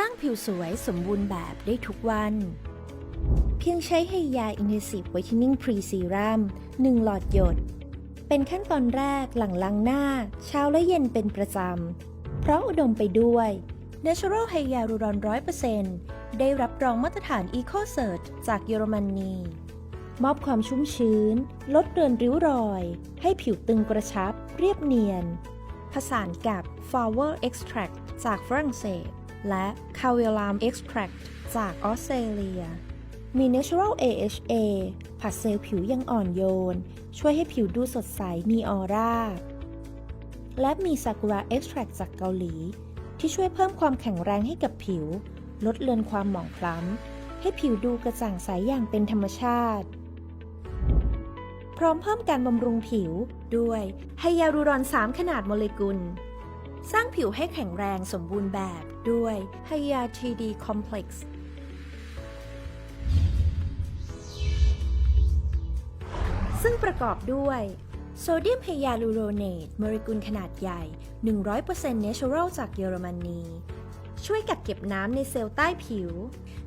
สร้างผิวสวยสมบูรณ์แบบได้ทุกวัน เพียงใช้ไฮยา Intensive Whitening Pre Serum 1 หลอดหยด เป็นขั้นตอนแรกหลังล้างหน้า เช้าและเย็นเป็นประจำ เพราะอุดมไปด้วย Natural Hyaluron 100%ได้รับรองมาตรฐาน Eco Cert จากเยอรมนีมอบความชุ่มชื้น ลดเรือนริ้วรอย ให้ผิวตึงกระชับ เรียบเนียน ผสานกับ Flower Extract จากฝรั่งเศส และ c a w e l a m Extract จากออสเตรเลีย มี Natural AHA ผัดเซลล์ผิวยังอ่อนโยน ช่วยให้ผิวดูสดใสมีออร่า และมี Sakura Extract จากเกาหลี ที่ช่วยเพิ่มความแข็งแรงให้กับผิว ลดเลือนความหมองคล้ำ ให้ผิวดูกระจ่างใสอย่างเป็นธรรมชาติ พร้อมเพิ่มการบำรุงผิวด้วยไฮยาลูรอน 3 ขนาดโมเลกุล สร้างผิวให้แข็งแรงสมบูรณ์แบบด้วยไฮยา 3D Complex ซึ่งประกอบด้วยโซเดียมไฮยาลูโรเนตโมเลกุลขนาดใหญ่ 100% Natural จากเยอรมนี ช่วยกักเก็บน้ำในเซลล์ใต้ผิว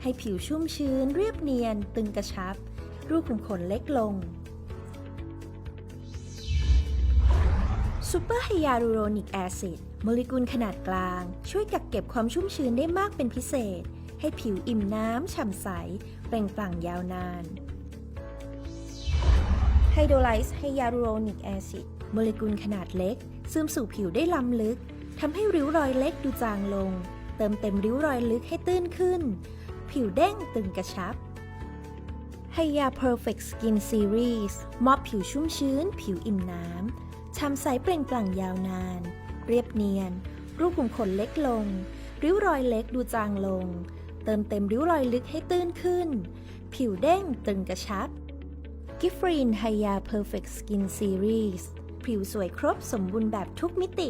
ให้ผิวชุ่มชื้นเรียบเนียน ตึงกระชับ รูขุมขนเล็กลง ซูเปอร์ไฮยาลูโรนิกแอซิดโมเลกุลขนาดกลาง ช่วยกักเก็บความชุ่มชื้นได้มากเป็นพิเศษ ให้ผิวอิ่มน้ำฉ่ำใส เปล่งปลั่งยาวนานไฮโดรไลซ์ไฮยาลูโรนิกแอซิดโมเลกุลขนาดเล็ก ซึมสู่ผิวได้ล้ำลึกทำให้ริ้วรอยเล็กดูจางลง เติมเต็มริ้วรอยลึกให้ตื้นขึ้น ผิวเด้งตึงกระชับไฮยา Perfect Skin Series มอบผิวชุ่มชื้น ผิวอิ่มน้ำ ฉ่ำใสเปล่งปลั่งยาวนาน เรียบเนียน รูขุมขนเล็กลง ริ้วรอยเล็กดูจางลง เติมเต็มริ้วรอยลึกให้ตื้นขึ้น ผิวเด้งตึงกระชับ กิฟฟรีนไฮยา Perfect Skin Series ผิวสวยครบสมบูรณ์แบบทุกมิติ